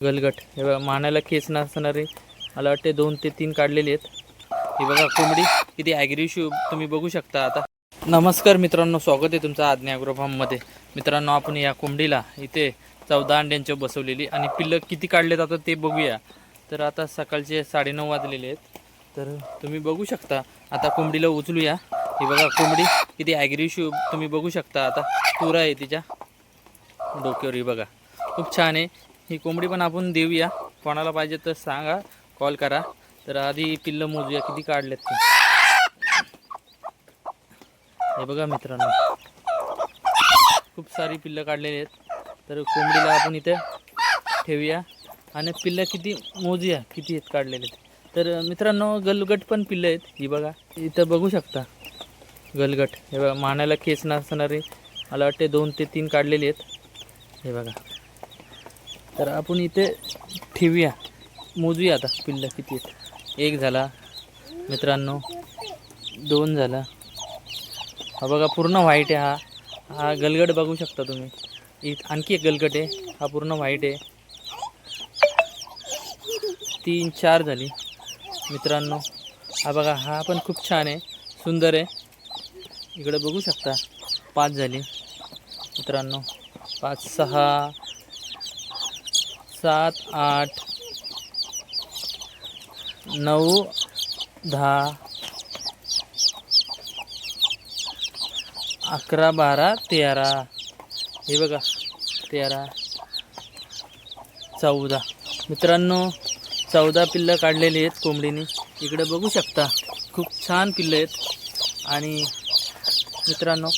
गलगट हे बघा मानाला केस नसणारे मला वाटते दोन ते तीन काढलेले आहेत. हे बघा कोंबडी किती ॲग्रेसिव्ह तुम्ही बघू शकता आता. नमस्कार मित्रांनो स्वागत आहे तुमचं आज्ञा फार्ममध्ये मित्रांनो आपण या कोंबडीला इथे चौदा अंड्यांच्या बसवलेली आणि पिल्लं किती काढलेत आता ते बघूया. तर आता सकाळचे साडेनऊ वाजलेले आहेत. तर तुम्ही बघू शकता आता कोंबडीला उचलूया. हे बघा कोंबडी किती ॲग्रेसिव्ह तुम्ही बघू शकता आता. तुरा आहे तिच्या. डोक्यावर ही बघा. खूप छान आहे. ही कोंबडी पण आपण देऊया. कोणाला पाहिजे तर सांगा. कॉल करा. तर आधी पिल्लं मोजूया. किती काढलेत ते. हे बघा मित्रांनो. खूप सारी पिल्लं काढलेली आहेत. तर कोंबडीला आपण इथे ठेवूया. आणि पिल्लं किती मोजूया. किती आहेत काढलेले आहेत तर मित्रांनो गलगट पण पिल्लं आहेत. ही बघा. इथं बघू शकता. गलगट. हे बघा मानाला केस नसणारे. मला वाटते दोन ते तीन काढलेले आहेत. हे बघा. तर आपण इथे ठेवूया. मोजूया आता पिल्लं किती आहेत. एक झाला. मित्रांनो दोन झाला. हा बघा पूर्ण व्हाईट आहे हा. हा गलगट बघू शकता तुम्ही. इथ आणखी एक गलगट आहे. हा पूर्ण व्हाईट आहे. तीन चार झाली. मित्रांनो हा बघा हा पण खूप छान आहे. सुंदर आहे. इकडे बघू शकता. पाच झाली. मित्रांनो पाच सहा सात आठ नऊ दहा अकरा बारा तेरा. हे बघा तेरा चौदा. मित्रांनो चौदा पिल्लं काढलेली आहेत कोंबडीने. इकडे बघू शकता खूप छान पिल्लं आहेत. आणि मित्रांनो